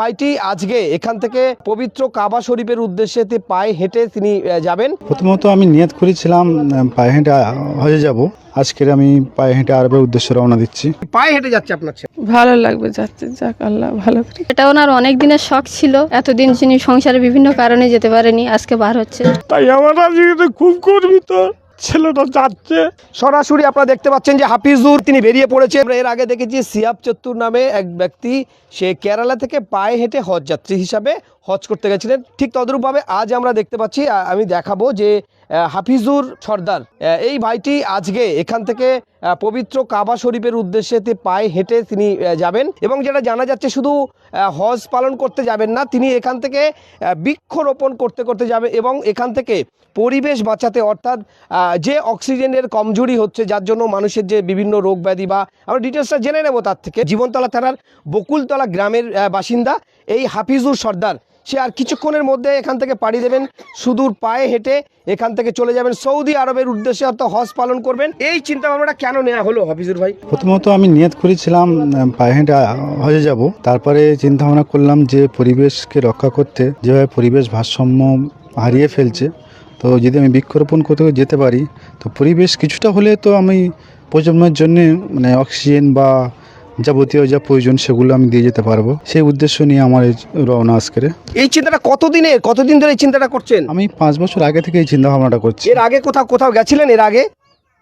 ভাইটি আজকে এখান থেকে পবিত্র কাবা শরীফের উদ্দেশ্যে পায়ে হেঁটে তিনি যাবেন। প্রথমত আমি নিয়ত করেছিলাম পায়ে হেঁটে হয়ে যাব। আজকের আমি পায়ে হেঁটে আরবের উদ্দেশ্যে রওনা দিচ্ছি। পায়ে হেঁটে যাচ্ছে আপনার ভালো লাগবে যাচ্ছে যাক আল্লাহ ভালো করে। এটা ওনার অনেক দিনের শখ ছিল। এতদিন তিনি সংসারে বিভিন্ন কারণে যেতে পারেনি আজকে বার হচ্ছে। তাই আমার আজকে খুব গর্বিত। ছেলেটা যাচ্ছে। সরাসরি আপনারা দেখতে পাচ্ছেন যে হাফিজুর তিনি বেরিয়ে পড়েছে। এর আগে দেখেছি সিয়াব চত্তুর নামে এক ব্যক্তি, সে কেরালা থেকে পায়ে হেঁটে হজ যাত্রী হিসাবে হজ করতে গেছিলেন। ঠিক তদ্রূপভাবে আজ আমরা দেখতে পাচ্ছি আমি দেখাবো যে হাফিজুর সর্দার এই ভাইটি আজকে এখান থেকে পবিত্র কাবা শরীফের উদ্দেশ্যে পায়ে হেঁটে তিনি যাবেন এবং যেটা জানা যাচ্ছে শুধু হজ পালন করতে যাবেন না, তিনি এখান থেকে বৃক্ষরোপণ করতে করতে যাবে এবং এখান থেকে পরিবেশ বাঁচাতে, অর্থাৎ যে অক্সিজেনের কমজোরি হচ্ছে, যার জন্য মানুষের যে বিভিন্ন রোগ ব্যাধি বা, আমরা ডিটেলসটা জেনে নেব তার থেকে। জীবনতলা থানার বকুলতলা গ্রামের বাসিন্দা, এই হাফিজুর সর্দার সে আর কিছুক্ষণের মধ্যে এখান থেকে পাড়ি দেবেন। সুদূর পায়ে হেঁটে এখান থেকে চলে যাবেন। সৌদি আরবের উদ্দেশ্যে অর্থাৎ হজ পালন করবেন। এই চিন্তা ভাবনাটা কেন নেওয়া হলো হাফিজুর ভাই? প্রথমত আমি নিয়ত করেছিলাম পায়ে হেঁটে হজে যাব। তারপরে চিন্তা ভাবনা করলাম যে পরিবেশকে রক্ষা করতে যেভাবে পরিবেশ ভারসাম্য হারিয়ে ফেলছে, তো যদি আমি বৃক্ষরোপণ করতে যেতে পারি, তো পরিবেশ কিছুটা হলে তো আমি প্রজন্মের জন্য মানে অক্সিজেন বা যাবতীয় যা প্রয়োজন সেগুলো আমি দিয়ে যেতে পারব। সেই উদ্দেশ্য নিয়ে আমার এই রওনা আজকের। এই চিন্তাটা কতদিনের কতদিন ধরে এই চিন্তাটা করছেন? আমি পাঁচ বছর আগে থেকে এই চিন্তা ভাবনাটা করছি। এর আগে কোথাও কোথাও গেছিলেন এর আগে?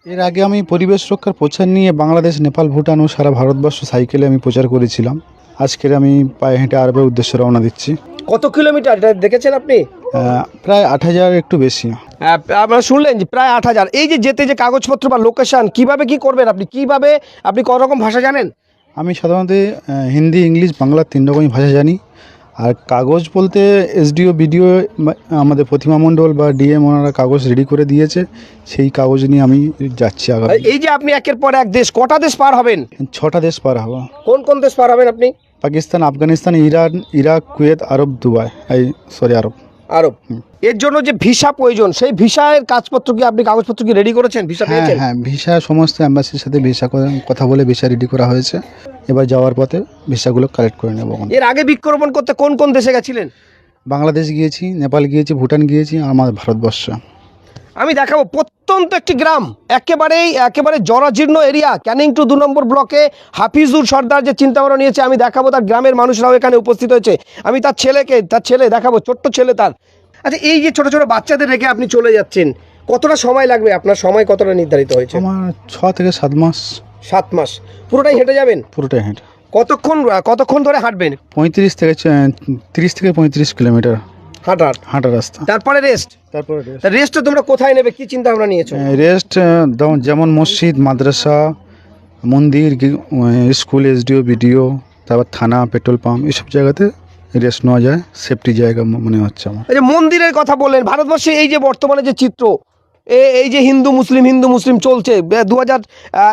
এর আগে আমি পরিবেশ রক্ষার প্রচার নিয়ে বাংলাদেশ নেপাল ভুটান ও সারা ভারতবর্ষ সাইকেলে আমি প্রচার করেছিলাম। আজকের আমি পায়ে হেঁটে আরবের উদ্দেশ্যে রওনা দিচ্ছি। কত কিলোমিটার? এটা দেখেছেন আপনি? প্রায় আট হাজার একটু বেশি। আপনারা শুনলেন যে প্রায় আট হাজার। এই যে যেতে যে কাগজপত্র বা লোকেশন কীভাবে কি করবেন আপনি? কীভাবে আপনি কত রকম ভাষা জানেন? আমি সাধারণত হিন্দি ইংলিশ বাংলা তিন রকমই ভাষা জানি। আর কাগজ বলতে এসডিও বিডিও আমাদের প্রতিমা মণ্ডল বা ডিএম ওনারা কাগজ রেডি করে দিয়েছে। সেই কাগজ নিয়ে আমি যাচ্ছি আগামী এই যে আপনি একের পর এক দেশ কটা দেশ পার হবেন? ছটা দেশ পার হব। কোন কোন দেশ পার হবেন আপনি? Pakistan Afghanistan Iran Iraq Kuwait আরব দুবাই। এই সরি আরব। আরব এর জন্য যে ভিসা প্রয়োজন সেই ভিসার কাজপত্র কি আপনি কাগজপত্র কি রেডি করেছেন? ভিসা হ্যাঁ পেয়েছেন? হ্যাঁ ভিসা সমস্ত অ্যাম্বাসির সাথে ভিসা করে- কথা বলে ভিসা রেডি করা হয়েছে। এবার যাওয়ার পথে ভিসাগুলো কালেক্ট করে নেব। এর আগে বিক্রমণ করতে কোন কোন দেশে গেছিলেন? বাংলাদেশ গিয়েছি নেপাল গিয়েছি ভুটান গিয়েছি আমার ভারতবর্ষ। আমি দেখাবো প্রত্যন্ত একটি গ্রাম। একেবারেই একেবারে জরাজীর্ণ এরিয়া ক্যানিং টু দু নম্বর ব্লকে হাফিজুর সর্দার যে চিন্তাভাবনা নিয়েছে আমি দেখাবো তার গ্রামের মানুষরাও এখানে উপস্থিত হয়েছে। আমি তার ছেলেকে তার ছেলে দেখাবো ছোট্ট ছেলে তার। আচ্ছা এই যে ছোট ছোট বাচ্চাদের রেখে আপনি চলে যাচ্ছেন কতটা সময় লাগবে? আপনার সময় কতটা নির্ধারিত হয়েছে? আমার ছ থেকে সাত মাস। সাত মাস। পুরোটাই হেঁটে যাবেন? পুরোটাই হেঁটে। কতক্ষণ কতক্ষণ ধরে হাঁটবেন? পঁয়ত্রিশ থেকে তিরিশ থেকে পঁয়ত্রিশ কিলোমিটার। হাঁটার। হাঁটা রাস্তা। তারপরে রেস্ট তারপরে রেস্টটা তোমরা কোথায় নেবে? কি চিন্তা ভাবনা নিয়েছো রেস্ট যেমন মসজিদ মাদ্রাসা মন্দির স্কুল এসডিও বিডিও তারপর থানা পেট্রোল পাম্প এসব জায়গাতে রেস্ট নেওয়া যায়। সেফটি জায়গা মনে হচ্ছে আমার। যে মন্দিরের কথা বললেন ভারতবর্ষে এই যে বর্তমানে যে চিত্র এই যে হিন্দু, মুসলিম হিন্দু, মুসলিম চলছে দু হাজার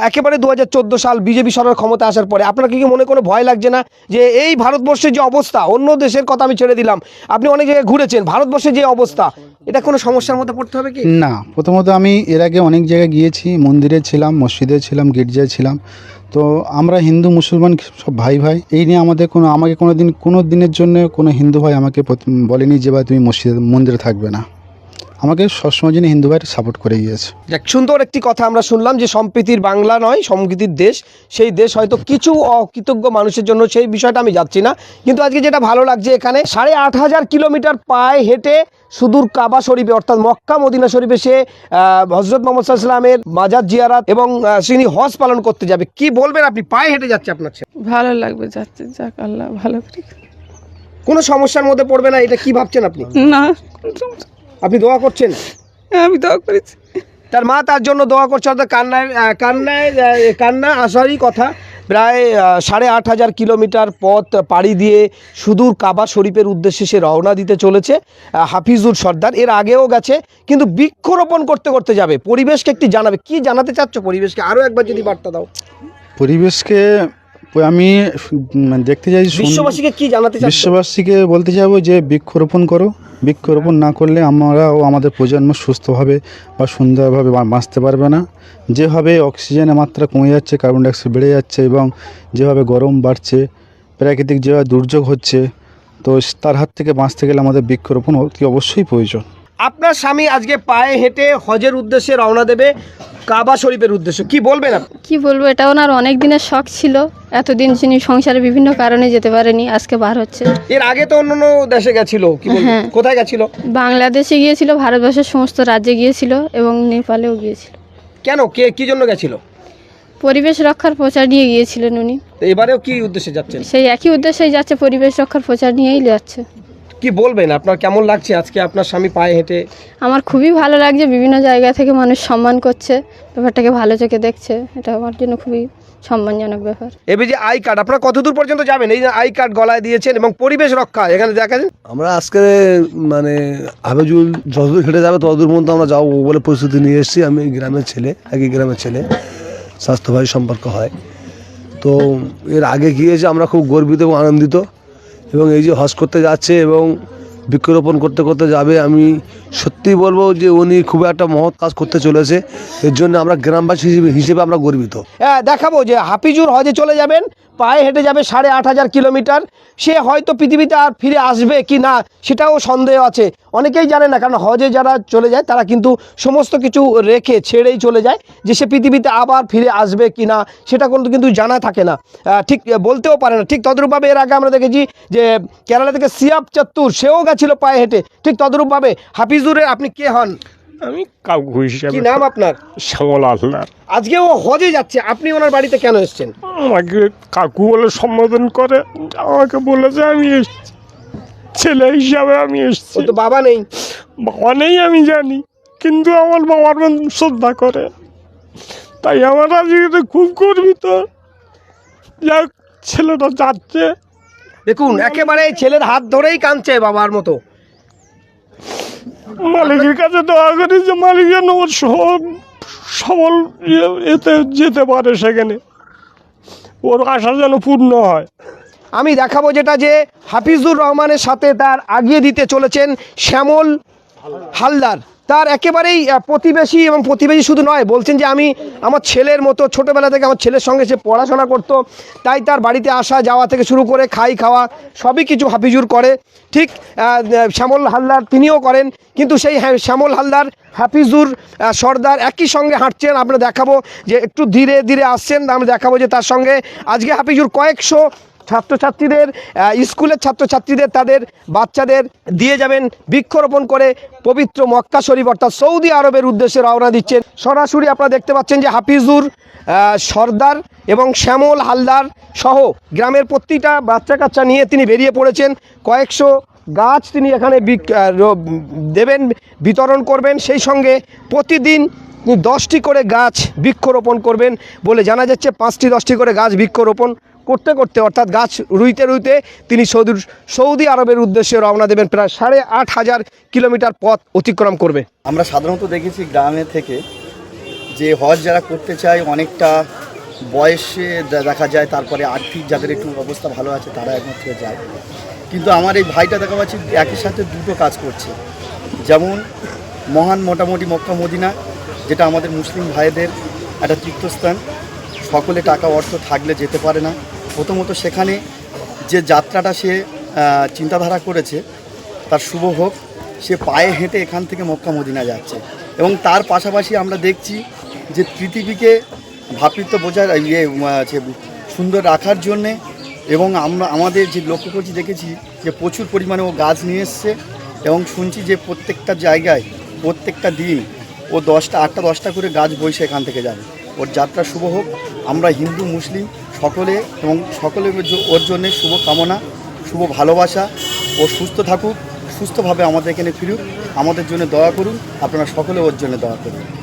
একেবারে দু হাজার চোদ্দ সাল বিজেপি সরকার ক্ষমতা আসার পরে, আপনার কি মনে কোনো ভয় লাগছে না যে এই ভারতবর্ষের যে অবস্থা, অন্য দেশের কথা আমি ছেড়ে দিলাম, আপনি অনেক জায়গায় ঘুরেছেন, ভারতবর্ষের যে অবস্থা, এটা কোনো সমস্যার মধ্যে পড়তে হবে কি? না, প্রথমত আমি এর আগে অনেক জায়গায় গিয়েছি, মন্দিরে ছিলাম, মসজিদে ছিলাম, গির্জায় ছিলাম। তো আমরা হিন্দু, মুসলমান সব ভাই ভাই, এই নিয়ে আমাদের কোনো, আমাকে কোনো দিন কোনো দিনের জন্য কোনো হিন্দু ভাই আমাকে বলেনি যে, ভাই, তুমি মসজিদে, মন্দিরে থাকবে না। আমাকে সবসময় জন্য হিন্দু ভাইয়ের সাপোর্ট করে গিয়েছে। যাক সুন্দর একটি কথা আমরা শুনলাম যে সম্প্রীতির বাংলা নয় সম্প্রীতির দেশ সেই দেশ হয়তো কিছু অকৃতজ্ঞ মানুষের জন্য সেই বিষয়টা আমি যাচ্ছি না। কিন্তু আজকে যেটা ভালো লাগছে এখানে সাড়ে আট হাজার কিলোমিটার পায়ে হেঁটে সুদূর কাবা শরীফে অর্থাৎ মক্কা মদিনা শরীফে সে হজরত মোহাম্মদ সাল্লামের মাজার জিয়ারাত এবং তিনি হজ পালন করতে যাবে কি বলবেন আপনি? পায়ে হেঁটে যাচ্ছে আপনার ছেলে। ভালো লাগবে যাচ্ছে যাক আল্লাহ ভালো করে। কোনো সমস্যার মধ্যে পড়বে না এটা কি ভাবছেন আপনি? না আপনি দোয়া করছেন? আমি দোয়া করেছি। তার মা তার জন্য দোয়া করছে অর্থাৎ কান্নায় কান্নায় কান্না আসারই কথা প্রায় সাড়ে আট হাজার কিলোমিটার পথ পাড়ি দিয়ে সুদূর কাবা শরীফের উদ্দেশ্যে সে রওনা দিতে চলেছে হাফিজুর সর্দার। এর আগেও গেছে কিন্তু বৃক্ষরোপণ করতে করতে যাবে। পরিবেশকে একটি জানাবে। কি জানাতে চাচ্ছ পরিবেশকে? আরও একবার যদি বার্তা দাও। পরিবেশকে আমি দেখতে চাই বিশ্ববাসীকে কি জানাতে চাচ্ছ বিশ্ববাসীকে বলতে চাইব যে বৃক্ষরোপণ করো। বৃক্ষরোপণ না করলে আমরা ও আমাদের প্রজন্ম সুস্থভাবে বা সুন্দরভাবে বাঁচতে পারবে না। যেভাবে অক্সিজেনের মাত্রা কমে যাচ্ছে কার্বন ডাইঅক্সাইড বেড়ে যাচ্ছে এবং যেভাবে গরম বাড়ছে প্রাকৃতিক যেভাবে দুর্যোগ হচ্ছে তো তার হাত থেকে বাঁচতে গেলে আমাদের বৃক্ষরোপণ অতি অবশ্যই প্রয়োজন। আপনার স্বামী আজকে পায়ে হেঁটে হজের উদ্দেশ্যে রওনা দেবে। কাবা শরীফের উদ্দেশ্য কি বলবেন আপনি? কি বলব এটা ওনার অনেক দিনের শখ ছিল। এতদিন যিনি সংসারে বিভিন্ন কারণে যেতে পারেনি আজকে বার হচ্ছে। এর আগে তো অন্য দেশে গেছিল কি বলবেন? হ্যাঁ। কোথায় গেছিল? বাংলাদেশে গিয়েছিল ভারতবর্ষের সমস্ত রাজ্যে গিয়েছিল এবং নেপালেও গিয়েছিল। কেন? কে কি জন্য গেছিল? পরিবেশ রক্ষার প্রচার নিয়ে গিয়েছিলেন উনি। তো এবারেও কি উদ্দেশ্যে যাচ্ছেন? সেই একই উদ্দেশ্যেই যাচ্ছে পরিবেশ রক্ষার প্রচার নিয়েই যাচ্ছে। কি বলবেন? আপনার কেমন লাগছে আজকে আপনার স্বামী পায়ে হেঁটে? আমার খুবই ভালো লাগছে বিভিন্ন জায়গা থেকে মানুষ সম্মান করছে ব্যাপারটাকে ভালো চোখে দেখছে এটা আমার জন্য খুবই সম্মানজনক ব্যাপার। এবার যে আই কার্ড আপনারা কতদূর পর্যন্ত যাবেন? এই যে আই কার্ড গলায় দিয়েছেন এবং পরিবেশ রক্ষা এখানে দেখা যায় আমরা আজকে মানে হাফেজুল যতদূর হেঁটে যাবে ততদূর পর্যন্ত আমরা যাব বলে প্রস্তুতি নিয়ে এসেছি। আমি গ্রামের ছেলে একই গ্রামের ছেলে স্বাস্থ্যভাই সম্পর্ক হয়। তো এর আগে গিয়েছে আমরা খুব গর্বিত এবং আনন্দিত। এবং এই যে হজ করতে যাচ্ছে এবং বৃক্ষরোপণ করতে করতে যাবে, আমি সত্যি বলব যে উনি খুব একটা মহৎ কাজ করতে চলেছে। এর জন্য আমরা গ্রামবাসী হিসেবে আমরা গর্বিত। হ্যাঁ দেখাবো যে হাফিজুর হজে চলে যাবেন। পায়ে হেঁটে যাবে সাড়ে আট হাজার কিলোমিটার, সে হয়তো পৃথিবীতে আর ফিরে আসবে কি না, সেটাও সন্দেহ আছে। অনেকেই জানে না, কারণ হজে যারা চলে যায়, তারা কিন্তু সমস্ত কিছু রেখে ছেড়েই চলে যায় যে সে পৃথিবীতে আবার ফিরে আসবে কি না, সেটা কিন্তু কিন্তু জানা থাকে না। ঠিক, বলতেও পারে না। ঠিক তদ্রূপভাবে এর আগে আমরা দেখেছি যে কেরালা থেকে সিয়াব চত্তুর সেও গেছিল পায়ে হেঁটে। ঠিক তদ্রূপভাবে হাফিজুরের আপনি কে হন? আমি কাকু কি হিসাবে নাম আপনার? শ্যামল আল্লাহ আজকে ও হজে যাচ্ছে আপনি ওনার বাড়িতে কেন এসেছেন? আমাকে কাকু বলে সম্বোধন করে আমাকে বলেছে আমি এসছি। ছেলে হিসাবে আমি ও এসছি তো বাবা নেই। বাবা নেই আমি জানি কিন্তু আমার বাবার মন শ্রদ্ধা করে। তাই আমার আজকে খুব গর্বিত। যাক ছেলেটা যাচ্ছে। দেখুন একেবারে ছেলের হাত ধরেই কাঁদছে বাবার মতো। মালিকের কাছে দোয়া করি যে মালিক যেন ওর সব সবল ইয়ে- এতে যেতে পারে সেখানে। ওর আশা যেন পূর্ণ হয়। আমি দেখাবো যেটা যে হাফিজুর রহমানের সাথে তার আগিয়ে দিতে চলেছেন শ্যামল হালদার, তার একেবারেই প্রতিবেশী এবং প্রতিবেশী শুধু নয়, বলছেন যে আমি আমার ছেলের মতো ছোটোবেলা থেকে আমার ছেলের সঙ্গে সে পড়াশোনা করত, তাই তার বাড়িতে আসা, যাওয়া থেকে শুরু করে খাই খাওয়া, সবই কিছু হাফিজুর করে। ঠিক শ্যামল হালদার তিনিও করেন, কিন্তু সেই হ্যাঁ- শ্যামল হালদার, হাফিজুর সর্দার একই সঙ্গে হাঁটছেন, আমরা দেখাবো যে একটু ধীরে ধীরে আসছেন, আমরা দেখাবো যে তার সঙ্গে। আজকে হাফিজুর কয়েকশো ছাত্রছাত্রীদের স্কুলের ছাত্রছাত্রীদের, তাদের বাচ্চাদের দিয়ে যাবেন বৃক্ষরোপণ করে পবিত্র মক্কা শরীফ, অর্থাৎ সৌদি আরবের উদ্দেশ্যে রওনা দিচ্ছেন। সরাসরি আপনারা দেখতে পাচ্ছেন যে হাফিজুর সর্দার এবং শ্যামল হালদার সহ গ্রামের প্রতিটা বাচ্চা কাচ্চা নিয়ে তিনি বেরিয়ে পড়েছেন। কয়েকশো গাছ তিনি এখানে দেবেন, বিতরণ করবেন। সেই সঙ্গে প্রতিদিন দশটি করে গাছ বৃক্ষরোপণ করবেন বলে জানা যাচ্ছে, পাঁচটি দশটি করে গাছ বৃক্ষরোপণ করতে করতে, অর্থাৎ গাছ রুইতে রুইতে তিনি সৌদি সৌদি আরবের উদ্দেশ্যে রওনা দেবেন। প্রায় সাড়ে আট হাজার কিলোমিটার পথ অতিক্রম করবে। আমরা সাধারণত দেখেছি গ্রামে থেকে যে হজ যারা করতে চায়, অনেকটা বয়সে দেখা যায়, তারপরে আর্থিক যাদের একটু অবস্থা ভালো আছে, তারা একমাত্র যায়। কিন্তু আমার এই ভাইটা দেখা পাচ্ছি একই সাথে দুটো কাজ করছে। যেমন মহান মোটামুটি মক্কা মদিনা, যেটা আমাদের মুসলিম ভাইদের একটা তীর্থস্থান। সকলে টাকা অর্থ থাকলে যেতে পারে না। প্রথমত সেখানে যে যাত্রাটা সে চিন্তাধারা করেছে তার শুভ হোক। সে পায়ে হেঁটে এখান থেকে মক্কা মদিনা যাচ্ছে। এবং তার পাশাপাশি আমরা দেখছি যে পৃথিবীকে ভাতৃত্ব বোঝার ইয়ে আছে, সুন্দর রাখার জন্যে এবং আমরা আমাদের যে লক্ষ্য করছি দেখেছি যে প্রচুর পরিমাণে ও গাছ নিয়ে এসছে এবং শুনছি যে প্রত্যেকটা জায়গায় প্রত্যেকটা দিন ও দশটা আটটা দশটা করে গাছ বইসে এখান থেকে যাবে। ওর যাত্রা শুভ হোক। আমরা হিন্দু মুসলিম সকলে এবং সকলে ওর জন্যে শুভ কামনা, শুভ ভালোবাসা ও সুস্থ থাকুক, সুস্থভাবে আমাদের এখানে ফিরুক। আমাদের জন্য দয়া করুন, আপনারা সকলে ওর জন্য দয়া করুন।